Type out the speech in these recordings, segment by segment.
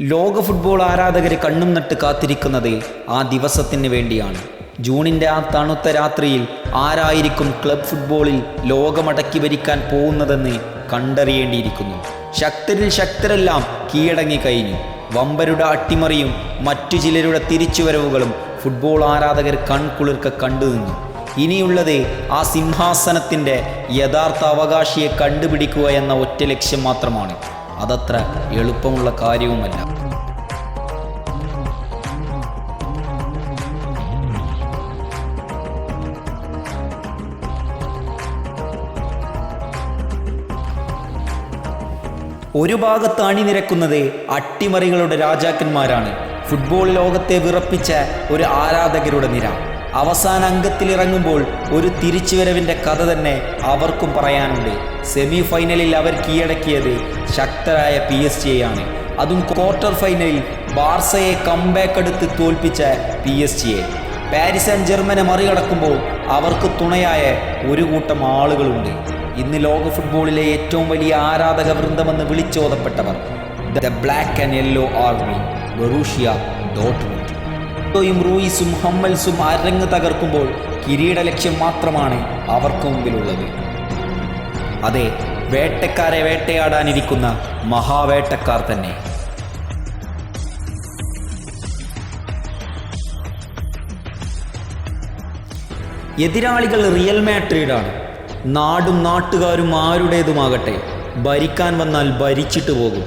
ലോക ഫുട്ബോൾ ആരാധകർ കണ്ണും നട്ട് കാത്തിരിക്കുന്നത് ആ ദിവസത്തിന് വേണ്ടിയാണ്. ജൂണിന്റെ ആ തണുത്ത രാത്രിയിൽ ആരായിരിക്കും ക്ലബ് ഫുട്ബോളിൽ ലോകമടക്കി ഭരിക്കാൻ പോകുന്നതെന്ന് കണ്ടറിയേണ്ടിയിരിക്കുന്നു. ശക്തരിൽ ശക്തരെല്ലാം കീഴടങ്ങി കഴിഞ്ഞു. വമ്പരുടെ അട്ടിമറിയും മറ്റു ചിലരുടെ തിരിച്ചുവരവുകളും ഫുട്ബോൾ ആരാധകർ കൺകുളിർക്ക കണ്ടു നിന്നു. ഇനിയുള്ളത് ആ സിംഹാസനത്തിന്റെ യഥാർത്ഥ അവകാശിയെ കണ്ടുപിടിക്കുക എന്ന ഒറ്റ ലക്ഷ്യം മാത്രമാണ്. അതത്ര എളുപ്പമുള്ള കാര്യവുമല്ല. ഒരു ഭാഗത്ത് അണിനിരക്കുന്നത് അട്ടിമറികളുടെ രാജാക്കന്മാരാണ്. ഫുട്ബോൾ ലോകത്തെ വിറപ്പിച്ച ഒരു ആരാധകരുടെ നിര. അവസാന അംഗത്തിലിറങ്ങുമ്പോൾ ഒരു തിരിച്ചുവരവിന്റെ കഥ തന്നെ അവർക്കും പറയാനുണ്ട്. സെമി ഫൈനലിൽ അവർ കീഴടക്കിയത് ശക്തരായ പി എസ് ജിയെയാണ്. അതും ക്വാർട്ടർ ഫൈനലിൽ ബാർസയെ കംബാക്ക് എടുത്ത് തോൽപ്പിച്ച പി എസ് ജിയെ. പാരീസ് ആൻഡ് ജർമ്മനെ മറികടക്കുമ്പോൾ അവർക്ക് തുണയായ ഒരു കൂട്ടം ആളുകളുണ്ട്. ഇന്ന് ലോക ഫുട്ബോളിലെ ഏറ്റവും വലിയ ആരാധക വൃന്ദമെന്ന് വിളിച്ചോതപ്പെട്ടവർ the black and yellow army Borussia Dortmund. യും റൂയിസും ഹമ്മൽസും അരങ്ങ് തകർക്കുമ്പോൾ കിരീട ലക്ഷ്യം മാത്രമാണ് അവർക്ക് മുമ്പിലുള്ളത്. അതെ വേട്ടക്കാരെ വേട്ടയാടാനിരിക്കുന്ന മഹാവേട്ടക്കാർ തന്നെ. എതിരാളികൾ റിയൽ മാട്രീഡാണ് നാടും നാട്ടുകാരും ആരുടേതുമാകട്ടെ ഭരിക്കാൻ വന്നാൽ ഭരിച്ചിട്ട് പോകും.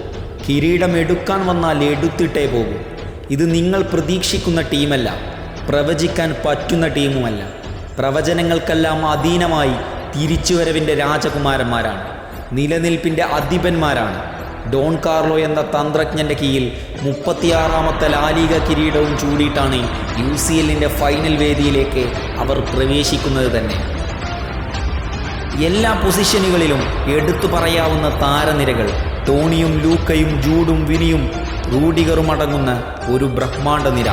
കിരീടം എടുക്കാൻ വന്നാൽ എടുത്തിട്ടേ പോകും. ഇത് നിങ്ങൾ പ്രതീക്ഷിക്കുന്ന ടീമല്ല പ്രവചിക്കാൻ പറ്റുന്ന ടീമുമല്ല. പ്രവചനങ്ങൾക്കെല്ലാം അധീനമായി തിരിച്ചുവരവിന്റെ രാജകുമാരന്മാരാണ്. നിലനിൽപ്പിന്റെ അധിപന്മാരാണ്. ഡോൺ കാർലോ എന്ന തന്ത്രജ്ഞന്റെ കീഴിൽ മുപ്പത്തിയാറാമത്തെ ലാലിക കിരീടവും ചൂടിയിട്ടാണ് യു സി എല്ലിന്റെ ഫൈനൽ വേദിയിലേക്ക് അവർ പ്രവേശിക്കുന്നത് തന്നെ. എല്ലാ പൊസിഷനുകളിലും എടുത്തു പറയാവുന്ന താരനിരകൾ ടോണിയും ലൂക്കയും ജൂഡും വിനിയും റൂഡിഗറും അടങ്ങുന്ന ഒരു ബ്രഹ്മാണ്ഡ നിര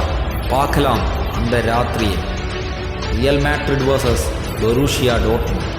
പാഖലാം അന്ത രാത്രിയിൽ Real Madrid versus Borussia Dortmund